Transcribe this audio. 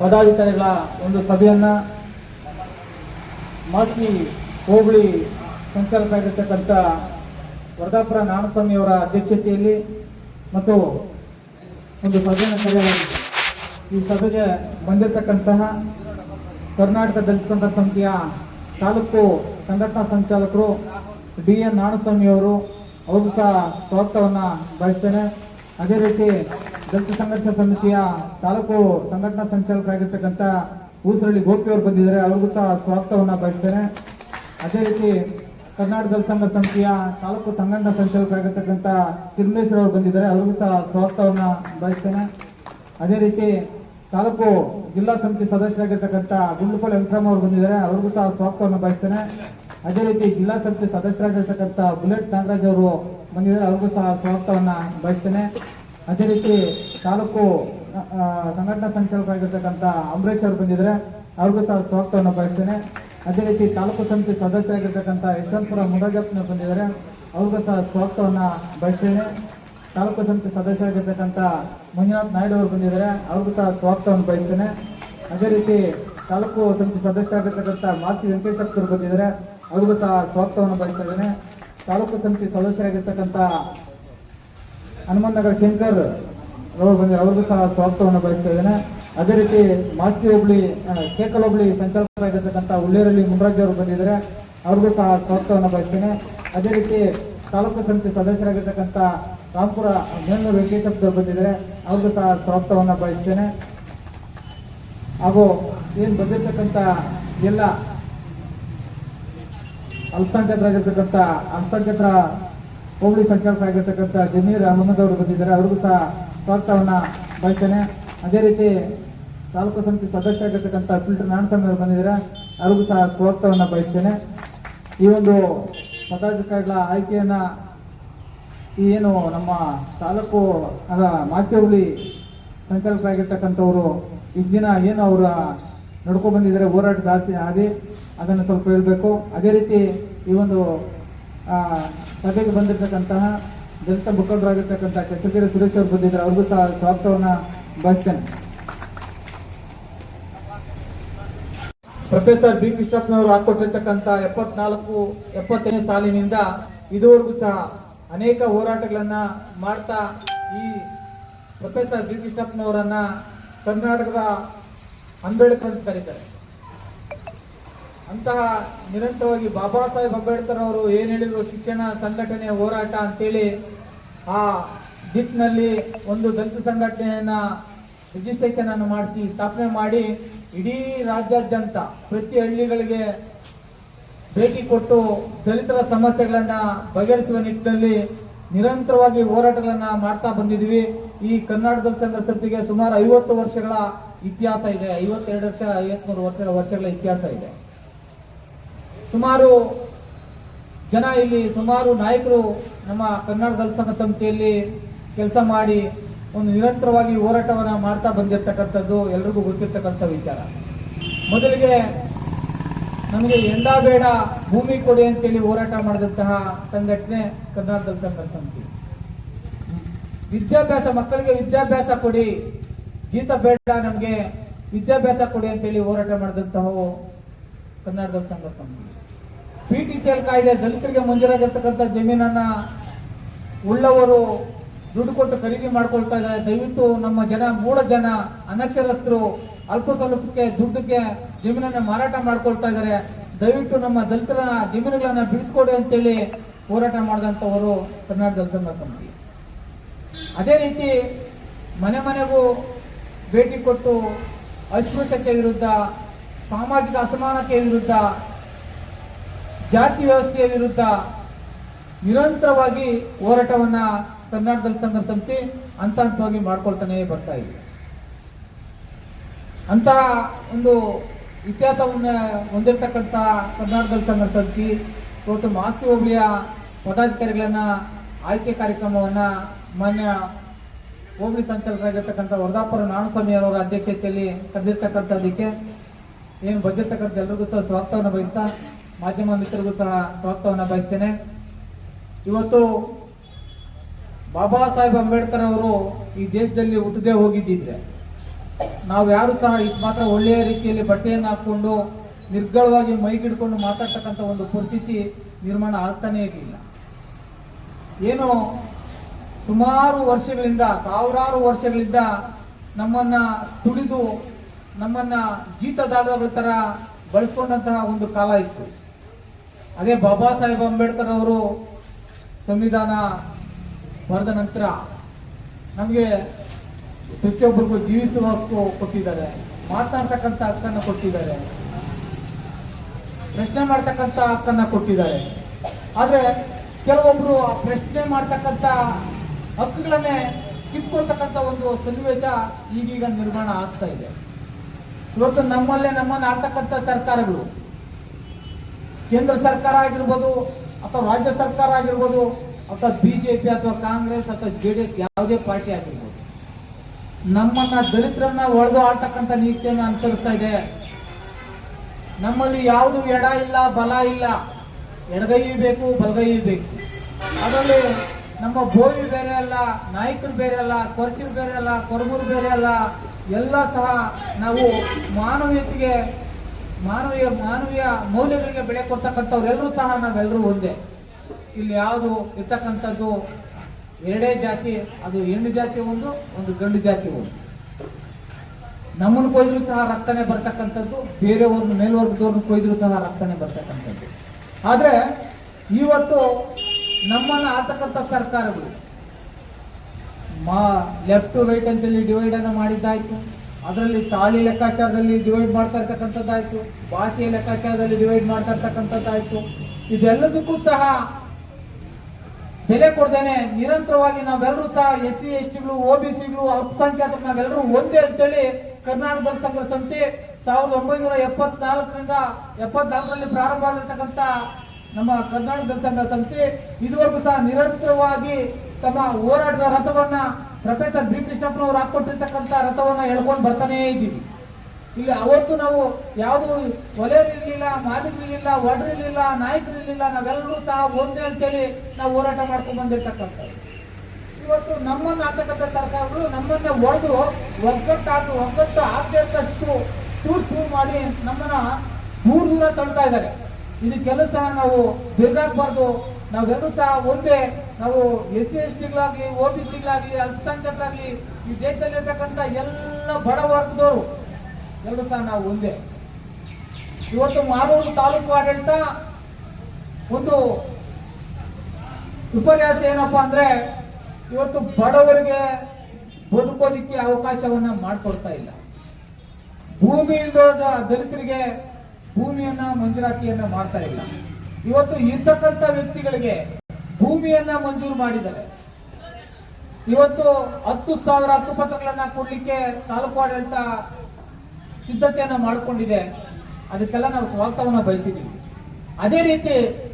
ಪದಾಧಿಕಾರಿಗಳ ಒಂದು ಸಭೆಯನ್ನ ಮಾಸ್ತಿ ಹೋಬಳಿ ಸಂಚಾಲಕರಾಗಿರ್ತಕ್ಕಂಥ ವರ್ಧಾಪುರ ನಾಮಸ್ವಾಮಿಯವರ ಅಧ್ಯಕ್ಷತೆಯಲ್ಲಿ ಮತ್ತು ಒಂದು ಸಭೆಯನ್ನು ಕರೆಯಲಾಗಿದೆ ಈ ಸಭೆಗೆ ಬಂದಿರತಕ್ಕಂತಹ ಕರ್ನಾಟಕ ದಲಿತ ಸಂಘ ಸಮಿತಿಯ ತಾಲೂಕು ಸಂಘಟನಾ ಸಂಚಾಲಕರು ಡಿ ಎನ್ ನಾಣಸ್ವಾಮಿಯವರು ಅವರು ಸಹ ಸ್ವಾಗತವನ್ನು ಬಯಸ್ತೇನೆ. ಅದೇ ರೀತಿ ದಲಿತ ಸಂಘಟನಾ ಸಮಿತಿಯ ತಾಲೂಕು ಸಂಘಟನಾ ಸಂಚಾಲಕರಾಗಿರ್ತಕ್ಕಂಥ ಊಸರಳ್ಳಿ ಗೋಪಿ ಅವರು ಬಂದಿದ್ದಾರೆ, ಅವ್ರಿಗೂ ಸಹ ಸ್ವಾಗತವನ್ನು ಬಯಸ್ತೇನೆ. ಅದೇ ರೀತಿ ಕರ್ನಾಟಕ ಸಂಘ ಸಂಸ್ಥೆಯ ತಾಲೂಕು ಸಂಘಟನಾ ಸಂಚಾಲಕರಾಗಿರ್ತಕ್ಕಂಥ ತಿರುಮೇಶ್ವರ ಅವರು ಬಂದಿದ್ದಾರೆ. ಅವ್ರಿಗೂ ಸಹ ಸ್ವಾಗತವನ್ನು ಬಯಸ್ತೇನೆ. ಅದೇ ರೀತಿ ತಾಲೂಕು ಜಿಲ್ಲಾ ಸಮಿತಿ ಸದಸ್ಯರಾಗಿರ್ತಕ್ಕಂಥ ಗುಂಡುಪಲ್ ವೆಂಕಟರಾಮ ಅವರು ಬಂದಿದ್ದಾರೆ. ಅವ್ರಿಗೂ ಸಹ ಸ್ವಾಗತವನ್ನು ಬಯಸ್ತೇನೆ. ಅದೇ ರೀತಿ ಜಿಲ್ಲಾ ಸಮಿತಿ ಸದಸ್ಯರಾಗಿರ್ತಕ್ಕಂಥ ಬುಲೆಟ್ ನಾಗರಾಜ್ ಅವರು ಬಂದಿದ್ದಾರೆ. ಅವ್ರಿಗೂ ಸಹ ಸ್ವಾಗತವನ್ನು ಬಯಸ್ತೇನೆ. ಅದೇ ರೀತಿ ತಾಲೂಕು ಸಂಘಟನಾ ಸಂಚಾಲಕರಾಗಿರ್ತಕ್ಕಂಥ ಅಂಬರೀಶ್ ಅವರು ಬಂದಿದ್ದಾರೆ. ಅವ್ರಿಗೂ ಸಹ ಸ್ವಾಗತವನ್ನು ಬಯಸ್ತೇನೆ. ಅದೇ ರೀತಿ ತಾಲೂಕು ಸಮಿತಿ ಸದಸ್ಯರಾಗಿರ್ತಕ್ಕಂಥ ಯಶವಂತಪುರ ಮುರಾಜಪ್ಪನವರು ಬಂದಿದ್ದಾರೆ. ಅವ್ರಿಗೂ ಸಹ ಸ್ವಾಗತವನ್ನು ಬಯಸ್ತೇನೆ. ತಾಲೂಕು ಸಮಿತಿ ಸದಸ್ಯರಾಗಿರ್ತಕ್ಕಂಥ ಮಂಜುನಾಥ್ ನಾಯ್ಡು ಅವರು ಬಂದಿದ್ದಾರೆ. ಅವ್ರಿಗೂ ಸಹ ಸ್ವಾಗತವನ್ನು ಬಯಸ್ತೇನೆ. ಅದೇ ರೀತಿ ತಾಲೂಕು ಸಮಿತಿ ಸದಸ್ಯರಾಗಿರ್ತಕ್ಕಂಥ ಮಾತಿ ವೆಂಕಟೇಶಪ್ಪ ಬಂದಿದ್ದಾರೆ. ಅವ್ರಿಗೂ ಸಹ ಸ್ವಾಗತವನ್ನು ಬಯಸ್ತಾ ಇದ್ದೇನೆ. ತಾಲೂಕು ಸಮಿತಿ ಸದಸ್ಯರಾಗಿರ್ತಕ್ಕಂಥ ಹನುಮಂತನಗರ ಶಂಕರ್ ಅವರು ಬಂದಿದ್ದಾರೆ. ಅವ್ರಿಗೂ ಸಹ ಸ್ವಾಗತವನ್ನು ಬಯಸ್ತಾ ಇದ್ದೇನೆ. ಅದೇ ರೀತಿ ಮಾಸ್ತಿ ಹೋಬಳಿ ಕೇಕಲ್ ಹುಬ್ಳಿ ಸಂಚಾಲಕರಾಗಿರ್ತಕ್ಕಂಥ ಉಳ್ಳೇರಲ್ಲಿ ಮುನ್ರಾಜ್ ಬಂದಿದ್ದಾರೆ. ಅವ್ರಿಗೂ ಸಹ ಸ್ವಾಗತವನ್ನು ಬಯಸ್ತೇನೆ. ಅದೇ ರೀತಿ ತಾಲೂಕು ಸಮಿತಿ ಸದಸ್ಯರಾಗಿರ್ತಕ್ಕಂಥ ರಾಮ್ಪುರ ಮೇಲ್ನೂರು ವೆಂಕಟೇಶಪ್ಪ ಬಂದಿದ್ದಾರೆ. ಅವ್ರಿಗೂ ಸಹ ಸ್ವಾಗತವನ್ನು ಬಯಸ್ತೇನೆ. ಹಾಗೂ ಏನು ಬಂದಿರತಕ್ಕಂಥ ಎಲ್ಲ ಅಲ್ಪಸಂಖ್ಯಾತರಾಗಿರ್ತಕ್ಕಂಥ ಅಲ್ಪಸಂಖ್ಯಾತರ ಹೋಬಳಿ ಸಂಚಾಲಕರಾಗಿರ್ತಕ್ಕಂಥ ಜಮೀರ್ ಅಹಮದ್ ಅವರು ಬಂದಿದ್ದಾರೆ. ಅವ್ರಿಗೂ ಸಹ ಸ್ವಾಗತವನ್ನು ಬಯಸ್ತೇನೆ. ಅದೇ ರೀತಿ ತಾಲೂಕು ಸಮಿತಿ ಸದಸ್ಯರಾಗಿರ್ತಕ್ಕಂಥ ಫಿಲ್ಟರ್ ನಾನ್ ಅವರು ಬಂದಿದ್ದೀರಾ, ಅವ್ರಿಗೂ ಸಹ ಪ್ರೋತ್ಸಾಹವನ್ನು ಬಯಸ್ತೇನೆ. ಈ ಒಂದು ಪದಾಧಿಕಾರಿಗಳ ಆಯ್ಕೆಯನ್ನು ಏನು ನಮ್ಮ ತಾಲೂಕು ಅದ ಮಾಚೋಳಿ ಸಂಚಾಲಕರಾಗಿರ್ತಕ್ಕಂಥವರು ದಿನ ಏನು ಅವರ ನಡ್ಕೊಂಡು ಬಂದಿದ್ದಾರೆ, ಹೋರಾಟ ಜಾಸ್ತಿ ಆದಿ ಅದನ್ನು ಸ್ವಲ್ಪ ಹೇಳಬೇಕು. ಅದೇ ರೀತಿ ಈ ಒಂದು ಸಭೆಗೆ ಬಂದಿರತಕ್ಕಂತಹ ದಲಿತ ಮುಖಂಡರಾಗಿರ್ತಕ್ಕಂಥ ಕೆಸಗಿರಿ ಸುರೇಶ್ ಅವರು ಬಂದಿದ್ದಾರೆ, ಅವ್ರಿಗೂ ಸಹ ಸ್ವಾಗತವನ್ನ ಬಯಸ್ತೇನೆ ಪ್ರೊಫೆಸರ್ ಬಿ ಕೃಷ್ಣಪ್ಪನವರು ಹಾಕೊಟ್ಟಿರ್ತಕ್ಕಂಥ ಎಪ್ಪತ್ನಾಲ್ಕು, ಎಪ್ಪತ್ತನೇ ಸಾಲಿನಿಂದ ಇದುವರೆಗೂ ಸಹ ಅನೇಕ ಹೋರಾಟಗಳನ್ನ ಮಾಡ್ತಾ ಈ ಪ್ರೊಫೆಸರ್ ಬಿ ಕೃಷ್ಣಪ್ಪನವರನ್ನ ಕರ್ನಾಟಕದ ಅಂಬೇಡ್ಕರ್ ಅಂತ ಕರೀತಾರೆ. ಅಂತಹ ನಿರಂತರವಾಗಿ ಬಾಬಾ ಸಾಹೇಬ್ ಅಂಬೇಡ್ಕರ್ ಅವರು ಏನು ಹೇಳಿದ್ರು, ಶಿಕ್ಷಣ, ಸಂಘಟನೆ, ಹೋರಾಟ ಅಂತೇಳಿ ಆ ದಿಕ್ಕಿನಲ್ಲಿ ಒಂದು ದಲಿತ ಸಂಘಟನೆಯನ್ನ ರಿಜಿಸ್ಟ್ರೇಷನ್ ಅನ್ನು ಮಾಡಿಸಿ, ಸ್ಥಾಪನೆ ಮಾಡಿ ಇಡೀ ರಾಜ್ಯಾದ್ಯಂತ ಪ್ರತಿ ಹಳ್ಳಿಗಳಿಗೆ ಭೇಟಿ ಕೊಟ್ಟು ದಲಿತರ ಸಮಸ್ಯೆಗಳನ್ನ ಬಗೆಹರಿಸುವ ನಿಟ್ಟಿನಲ್ಲಿ ನಿರಂತರವಾಗಿ ಹೋರಾಟಗಳನ್ನ ಮಾಡ್ತಾ ಬಂದಿದ್ವಿ ಈ ಕರ್ನಾಟಕ ಸಂಘ ಸಮಿತಿಗೆ ಸುಮಾರು ಐವತ್ತು ವರ್ಷಗಳ ಇತಿಹಾಸ ಇದೆ. ಐವತ್ತೆರಡು ವರ್ಷ, ಐವತ್ಮೂರು ವರ್ಷಗಳ ವರ್ಷಗಳ ಇತಿಹಾಸ ಇದೆ. ಸುಮಾರು ಜನ ಇಲ್ಲಿ, ಸುಮಾರು ನಾಯಕರು ನಮ್ಮ ಕರ್ನಾಟಕ ಸಂಘ ಸಮಿತಿಯಲ್ಲಿ ಕೆಲಸ ಮಾಡಿ ಒಂದು ನಿರಂತರವಾಗಿ ಹೋರಾಟವನ್ನು ಮಾಡ್ತಾ ಬಂದಿರತಕ್ಕಂಥದ್ದು ಎಲ್ರಿಗೂ ಗೊತ್ತಿರ್ತಕ್ಕಂಥ ವಿಚಾರ. ಮೊದಲಿಗೆ ನಮಗೆ ಎಂದ ಬೇಡ, ಭೂಮಿ ಕೊಡಿ ಅಂತೇಳಿ ಹೋರಾಟ ಮಾಡಿದಂತಹ ಸಂಘಟನೆ ಕರ್ನಾಟಕ ದಲಿತ ಸಮಿತಿ ವಿದ್ಯಾಭ್ಯಾಸ, ಮಕ್ಕಳಿಗೆ ವಿದ್ಯಾಭ್ಯಾಸ ಕೊಡಿ, ಗೀತ ಬೇಡ ನಮಗೆ, ವಿದ್ಯಾಭ್ಯಾಸ ಕೊಡಿ ಅಂತೇಳಿ ಹೋರಾಟ ಮಾಡಿದಂತಹ ಕನ್ನಡದ ಸಂಘ ಸಮಿತಿ ಪಿ ಟಿ ಸಿ ಎಲ್ ಕಾಯ್ದೆ ದಲಿತರಿಗೆ ಮಂಜೂರಾಗಿರ್ತಕ್ಕಂಥ ಜಮೀನನ್ನ ಉಳ್ಳವರು ದುಡ್ಡು ಕೊಟ್ಟು ಖರೀದಿ ಮಾಡ್ಕೊಳ್ತಾ ಇದ್ದಾರೆ. ದಯವಿಟ್ಟು ನಮ್ಮ ಜನ ಮೂಢ ಜನ, ಅನಕ್ಷರಸ್ಥರು ಅಲ್ಪ ಸ್ವಲ್ಪಕ್ಕೆ ದುಡ್ಡಿಗೆ ಜಮೀನನ್ನ ಮಾರಾಟ ಮಾಡ್ಕೊಳ್ತಾ ಇದ್ದಾರೆ. ದಯವಿಟ್ಟು ನಮ್ಮ ದಲಿತರ ಜಮೀನುಗಳನ್ನ ಬಿಡಿಸ್ಕೊಡಿ ಅಂತೇಳಿ ಹೋರಾಟ ಮಾಡಿದಂಥವರು ಕರ್ನಾಟಕ ದಲಿತ ಸಮಿತಿ. ಅದೇ ರೀತಿ ಮನೆ ಮನೆಗೂ ಭೇಟಿ ಕೊಟ್ಟು ಅಸ್ಪೃಶ್ಯತೆ ವಿರುದ್ಧ, ಸಾಮಾಜಿಕ ಅಸಮಾನತೆಯ ವಿರುದ್ಧ, ಜಾತಿ ವ್ಯವಸ್ಥೆಯ ವಿರುದ್ಧ ನಿರಂತರವಾಗಿ ಹೋರಾಟವನ್ನ ಕರ್ನಾಟಕ ದಲಿತ ಸಂಘ ಸಮಿತಿ ಹಂತ ಹಂತವಾಗಿ ಮಾಡ್ಕೊಳ್ತಾನೆ ಬರ್ತಾ ಇದೆ. ಅಂತಹ ಒಂದು ಇತಿಹಾಸವನ್ನ ಹೊಂದಿರತಕ್ಕಂಥ ಕರ್ನಾಟಕದಲ್ಲಿ ಸಂಘ ಸಮಿತಿ ಇವತ್ತು ಮಾಸ್ತಿ ಹೋಬಳಿಯ ಪದಾಧಿಕಾರಿಗಳನ್ನ ಆಯ್ಕೆ ಕಾರ್ಯಕ್ರಮವನ್ನ ಮಾನ್ಯ ಹೋಬಳಿ ಸಂಚಾಲಕರಾಗಿರ್ತಕ್ಕಂಥ ವರದಾಪುರ ನಾಣಸ್ವಾಮಿ ಅವರ ಅಧ್ಯಕ್ಷತೆಯಲ್ಲಿ ಕರೆದಿರ್ತಕ್ಕಂಥದ್ದಕ್ಕೆ ಏನು ಬಂದಿರ್ತಕ್ಕಂಥ ಎಲ್ಲರಿಗೂ ಸಹ ಸ್ವಾಗತವನ್ನು ಬಯಸ್ತಾ, ಮಾಧ್ಯಮ ಮಿತ್ರರಿಗೂ ಸಹ ಸ್ವಾಗತವನ್ನು ಬಯಸ್ತೇನೆ. ಇವತ್ತು ಬಾಬಾ ಸಾಹೇಬ್ ಅಂಬೇಡ್ಕರ್ ಅವರು ಈ ದೇಶದಲ್ಲಿ ಹುಟ್ಟದೇ ಹೋಗಿದ್ದಿದ್ರೆ. ನಾವು ಯಾರು ಸಹ ಇದು ಮಾತ್ರ ಒಳ್ಳೆಯ ರೀತಿಯಲ್ಲಿ ಬಟ್ಟೆಯನ್ನು ಹಾಕೊಂಡು ನಿರ್ಗಳವಾಗಿ ಮೈಗಿಡ್ಕೊಂಡು ಮಾತಾಡ್ತಕ್ಕಂಥ ಒಂದು ಪರಿಸ್ಥಿತಿ ನಿರ್ಮಾಣ ಆಗ್ತಾನೇ ಇರಲಿಲ್ಲ. ಏನು ಸುಮಾರು ವರ್ಷಗಳಿಂದ, ಸಾವಿರಾರು ವರ್ಷಗಳಿಂದ ನಮ್ಮನ್ನ ತುಳಿದು ನಮ್ಮನ್ನ ಜೀತದಾಳಗಳ ಥರ ಬಳಸ್ಕೊಂಡಂತಹ ಒಂದು ಕಾಲ ಇತ್ತು. ಅದೇ ಬಾಬಾ ಸಾಹೇಬ್ ಅಂಬೇಡ್ಕರ್ ಅವರು ಸಂವಿಧಾನ ಬರೆದ ನಂತರ ನಮಗೆ ಪ್ರತಿಯೊಬ್ಬರಿಗೂ ಜೀವಿಸುವ ಹಕ್ಕು ಕೊಟ್ಟಿದ್ದಾರೆ. ಮಾತಾಡ್ತಕ್ಕಂಥ ಹಕ್ಕನ್ನು ಕೊಟ್ಟಿದ್ದಾರೆ. ಪ್ರಶ್ನೆ ಮಾಡ್ತಕ್ಕಂಥ ಹಕ್ಕನ್ನು ಕೊಟ್ಟಿದ್ದಾರೆ. ಆದರೆ ಕೆಲವೊಬ್ಬರು ಆ ಪ್ರಶ್ನೆ ಮಾಡ್ತಕ್ಕಂಥ ಹಕ್ಕುಗಳನ್ನೇ ಕಿತ್ಕೊಳ್ತಕ್ಕಂಥ ಒಂದು ಸನ್ನಿವೇಶ ಈಗೀಗ ನಿರ್ಮಾಣ ಆಗ್ತಾ ಇದೆ. ಇವತ್ತು ನಮ್ಮಲ್ಲೇ ನಮ್ಮನ್ನು ಆಡ್ತಕ್ಕಂಥ ಸರ್ಕಾರಗಳು. ಕೇಂದ್ರ ಸರ್ಕಾರ ಆಗಿರ್ಬೋದು ಅಥವಾ ರಾಜ್ಯ ಸರ್ಕಾರ ಆಗಿರ್ಬೋದು ಅಥವಾ ಬಿಜೆಪಿ ಅಥವಾ ಕಾಂಗ್ರೆಸ್ ಅಥವಾ ಜೆ ಡಿ ಎಸ್ ಯಾವುದೇ ಪಾರ್ಟಿ ಆಗಿರ್ಬೋದು. ನಮ್ಮನ್ನ ದಲಿತರನ್ನ ಒಡೆದು ಆಡ್ತಕ್ಕಂಥ ನೀತಿಯನ್ನು ಅನುಸರಿಸ್ತಾ ಇದೆ. ನಮ್ಮಲ್ಲಿ ಯಾವುದು ಎಡ ಇಲ್ಲ, ಬಲ ಇಲ್ಲ, ಎಡಗೈ ಬೇಕು, ಬಲಗೈ ಬೇಕು. ಅದರಲ್ಲಿ ನಮ್ಮ ಭೋವಿ ಬೇರೆ ಅಲ್ಲ, ನಾಯಕರು ಬೇರೆ ಅಲ್ಲ, ಕೊರಚೂರು ಬೇರೆ ಅಲ್ಲ, ಕೊರಗೂರು ಬೇರೆ ಅಲ್ಲ, ಎಲ್ಲ ಸಹ ನಾವು ಮಾನವೀಯತೆಗೆ, ಮಾನವೀಯ ಮಾನವೀಯ ಮೌಲ್ಯಗಳಿಗೆ ಬೆಳೆ ಕೊಡ್ತಕ್ಕಂಥವ್ರೆಲ್ಲರೂ ಸಹ ನಾವೆಲ್ಲರೂ ಒಂದೇ. ಇಲ್ಲಿ ಯಾವುದು ಇರ್ತಕ್ಕಂಥದ್ದು ಎರಡೇ ಜಾತಿ, ಅದು ಹೆಣ್ಣು ಜಾತಿ ಒಂದು ಒಂದು ಗಂಡು ಜಾತಿ ಒಂದು. ನಮ್ಮನ್ನು ಕೊಯ್ದ್ರು ಸಹ ರಕ್ತನೇ ಬರ್ತಕ್ಕಂಥದ್ದು, ಬೇರೆಯವ್ರನ್ನ, ಮೇಲ್ವರ್ಗದವ್ರನ್ನ ಕೊಯ್ದ್ರು ಸಹ ರಕ್ತನೇ ಬರ್ತಕ್ಕಂಥದ್ದು. ಆದರೆ ಇವತ್ತು ನಮ್ಮನ್ನ ಆತಕ್ಕಂಥ ಸರ್ಕಾರಗಳು, ಮಾ ಲೆಫ್ಟ್ ಟು ರೈಟ್ ಅಂತೇಳಿ ಡಿವೈಡ್ ಅನ್ನು ಮಾಡಿದ್ದಾಯ್ತು. ಅದರಲ್ಲಿ ತಾಳಿ ಲೆಕ್ಕಾಚಾರದಲ್ಲಿ ಡಿವೈಡ್ ಮಾಡ್ತಾ ಇರ್ತಕ್ಕಂಥದ್ದಾಯ್ತು. ಭಾಷೆಯ ಲೆಕ್ಕಾಚಾರದಲ್ಲಿ ಡಿವೈಡ್ ಮಾಡ್ತಾ ಇರ್ತಕ್ಕಂಥದ್ದಾಯ್ತು. ಇದೆಲ್ಲದಕ್ಕೂ ಸಹ ಬೆಲೆ ಕೊಡ್ದೇನೆ ನಿರಂತರವಾಗಿ ನಾವೆಲ್ಲರೂ ಸಹ ಎಸ್ ಸಿ, ಎಸ್ ಟಿಗಳು ಒ ಬಿ ಸಿಗಳು ಅಲ್ಪಸಂಖ್ಯಾತರು ನಾವೆಲ್ಲರೂ ಒಂದೇ ಅಂತೇಳಿ ಕರ್ನಾಟಕ ಸಂಘ ಸಮಿತಿ ಸಾವಿರದ ಒಂಬೈನೂರ ಎಪ್ಪತ್ನಾಲ್ಕರಿಂದ ಎಪ್ಪತ್ನಾಲ್ಕರಲ್ಲಿ ಪ್ರಾರಂಭ ಆಗಿರ್ತಕ್ಕಂಥ ನಮ್ಮ ಕರ್ನಾಟಕ ಸಂಘ ಸಮಿತಿ ಇದುವರೆಗೂ ಸಹ ನಿರಂತರವಾಗಿ ತಮ್ಮ ಹೋರಾಟದ ರಥವನ್ನ ಪ್ರೊಫೆಸರ್ ಬಿ ಕೃಷ್ಣಪ್ಪನವರು ಹಾಕೊಟ್ಟಿರ್ತಕ್ಕಂಥ ರಥವನ್ನ ಎಳ್ಕೊಂಡು ಬರ್ತಾನೇ ಇದ್ದೀವಿ. ಇಲ್ಲಿ, ಅವತ್ತು ನಾವು ಯಾವುದು ಒಲೆಯರಿರ್ಲಿಲ್ಲ ಮಾಲೀಕರಿರ್ಲಿಲ್ಲ ಒಡ್ರಿರ್ಲಿಲ್ಲ ನಾಯಕರಿರ್ಲಿಲ್ಲ ನಾವೆಲ್ಲರೂ ಸಹ ಒಂದೇ ಅಂತೇಳಿ ನಾವು ಹೋರಾಟ ಮಾಡ್ಕೊಂಡು ಬಂದಿರ್ತಕ್ಕಂಥದ್ದು. ಇವತ್ತು ನಮ್ಮನ್ನು ಆಗ್ತಕ್ಕಂಥ ಸರ್ಕಾರಗಳು ನಮ್ಮನ್ನ ಒಡೆದು ಒಗ್ಗಟ್ಟು ಒಗ್ಗಟ್ಟು ಆಗದೆ ಟೂರ್ ಚೂರ್ ಮಾಡಿ ನಮ್ಮನ್ನ ದೂರ ದೂರ ತಳ್ತಾ ಇದ್ದಾರೆ. ಇದು ಸಹ ನಾವು ಬೆರ್ಗಾಕ್ಬಾರ್ದು. ನಾವೆಲ್ಲರೂ ಸಹ ಒಂದೇ, ನಾವು ಎಸ್ ಸಿ ಎಸ್ ಟಿಗಳಾಗ್ಲಿ, ಓ ಬಿ ಸಿಗಳಾಗ್ಲಿ ಅಲ್ಪಸಂಖ್ಯಾತರಾಗ್ಲಿ, ಈ ದೇಶದಲ್ಲಿರ್ತಕ್ಕಂಥ ಎಲ್ಲ ಬಡ ವರ್ಗದವರು ಸಹ ನಾವು ಒಂದೇ ಇವತ್ತು ಮಾಲೂರು ತಾಲೂಕು ಆಡಳಿತ ಒಂದು ವಿಪರ್ಯಾಸ ಏನಪ್ಪಾ ಅಂದ್ರೆ ಇವತ್ತು ಬಡವರಿಗೆ ಬದುಕೋದಿಕ್ಕೆ ಅವಕಾಶವನ್ನ ಮಾಡಿಕೊಡ್ತಾ ಇಲ್ಲ. ಭೂಮಿ ಇಲ್ಲದ ದಲಿತರಿಗೆ ಭೂಮಿಯನ್ನ ಮಂಜೂರಾತಿಯನ್ನ ಮಾಡ್ತಾ ಇಲ್ಲ. ಇವತ್ತು ಇರ್ತಕ್ಕಂಥ ವ್ಯಕ್ತಿಗಳಿಗೆ ಭೂಮಿಯನ್ನ ಮಂಜೂರು ಮಾಡಿದ್ದಾರೆ. ಇವತ್ತು ಹತ್ತು ಸಾವಿರ ಹಕ್ಕುಪತ್ರಗಳನ್ನ ಕೊಡ್ಲಿಕ್ಕೆ ತಾಲೂಕು ಆಡಳಿತ ಸಿದ್ಧತೆಯನ್ನ ಮಾಡಿಕೊಂಡಿದೆ ಅದಕ್ಕೆಲ್ಲ ನಾವು ಸ್ವಾಗತವನ್ನ ಬಯಸಿದ್ದೀವಿ. ಅದೇ ರೀತಿ